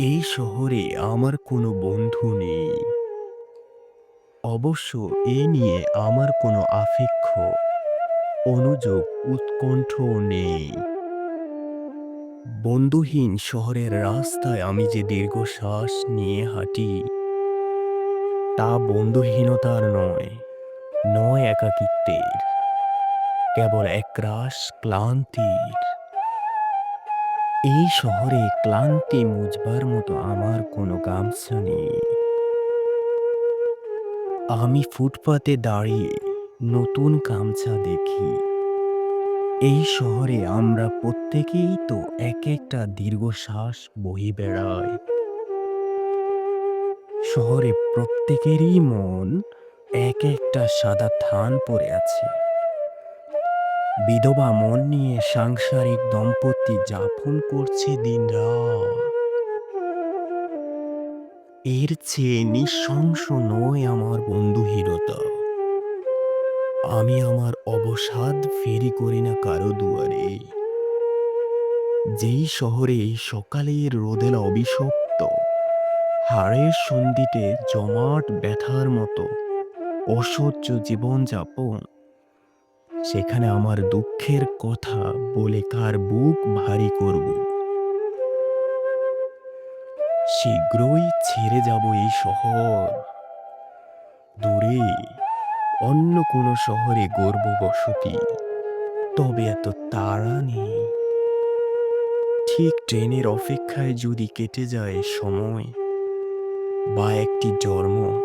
এই শহরে আমার কোনো বন্ধু নেই। অবশ্য এ নিয়ে আমার কোনো আফেক্ষ, অনুযোগ, উৎকণ্ঠ নেই। বন্ধুহীন শহরের রাস্তায় আমি যে দীর্ঘশ্বাস নিয়ে হাঁটি, তা বন্ধুহীনতার নয়, নয় একাকিত্বের, কেবল একরাশ ক্লান্তির। এই শহরে ক্লান্তি মুজবার মতো আমার কোনো গামছা নেই। আমি ফুটপাতে দাঁড়িয়ে নতুন গামছা দেখি। এই শহরে আমরা প্রত্যেকেই তো এক একটা দীর্ঘশ্বাস বহি বেড়াই। শহরে প্রত্যেকেরই মন এক একটা সাদা থান পড়ে আছে। বিধবা মন নিয়ে সাংসারিক দম্পতি যাপন করছে দিনরাত। এর চেয়ে নিঃশংস নয় আমার বন্ধুহীনতা। আমি আমার অবসাদ ফেরি করি না কারও দুয়ারে। যেই শহরে সকালের রোদেলা অভিশপ্ত, হাড়ের সন্ধিতে জমাট ব্যথার মতো অসহ্য জীবনযাপন, সেখানে আমার দুঃখের কথা বলে কার বুক ভারী করব? শীঘ্রই ছেড়ে যাব এই শহর। দূরে অন্য কোনো শহরে গর্ব বসতি। তবে এত তাড়া নেই। ঠিক ট্রেনের অপেক্ষায় যদি কেটে যায় সময় বা একটি জন্ম,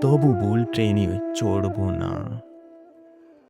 তবু ভুল ট্রেনে চড়ব না।